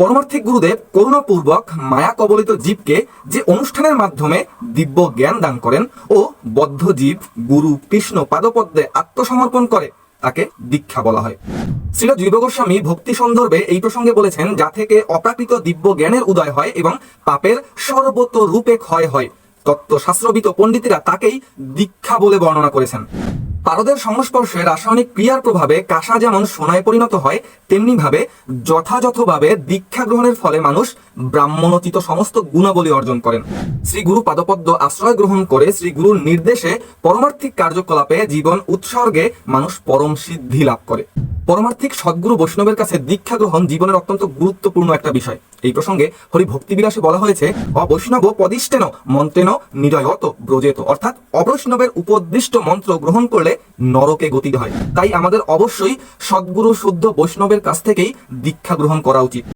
পরমার্থিক গুরুদেব করুণাপূর্বক মায়া কবলিত জীবকে যে অনুষ্ঠানের মাধ্যমে দিব্য জ্ঞান দান করেন ও বদ্ধ জীব গুরু কৃষ্ণ পাদপদ্মে আত্মসমর্পণ করে, তাকে দীক্ষা বলা হয়। শ্রীল জীব গোস্বামী ভক্তি সন্দর্ভে এই প্রসঙ্গে বলেছেন, যা থেকে অপ্রাকৃত দিব্য জ্ঞানের উদয় হয় এবং পাপের সর্বত রূপে ক্ষয় হয়, তত্ত্বশাস্ত্রবিত পণ্ডিতেরা তাকেই দীক্ষা বলে বর্ণনা করেছেন। পারদের সংস্পর্শে রাসায়নিক ক্রিয়ার প্রভাবে কাঁসা যেমন সোনায় পরিণত হয় তেমনি ভাবে যথাযথভাবে দীক্ষা গ্রহণের ফলে মানুষ ব্রাহ্মণোচিত সমস্ত গুণাবলী অর্জন করেন। শ্রী গুরু পাদপদ্ম আশ্রয় গ্রহণ করে শ্রী গুরুর নির্দেশে পরমার্থিক কার্যকলাপে জীবন উৎসর্গে মানুষ পরম সিদ্ধি লাভ করে। পরমার্থিক সদ্গুরু বৈষ্ণবের কাছে দীক্ষা গ্রহণ জীবনের অত্যন্ত গুরুত্বপূর্ণ একটা বিষয়। এই প্রসঙ্গে হরি ভক্তি বিলাসে বলা হয়েছে, অবৈষ্ণব পদিষ্টেন মন্ত্রেন নিরয়ত ব্রজেত। অর্থাৎ অবৈষ্ণবের উপদিষ্ট মন্ত্র গ্রহণ করলে নরকে গতি হয়। তাই আমাদের অবশ্যই সদ্গুরু শুদ্ধ বৈষ্ণবের কাছ থেকেই দীক্ষা গ্রহণ করা উচিত।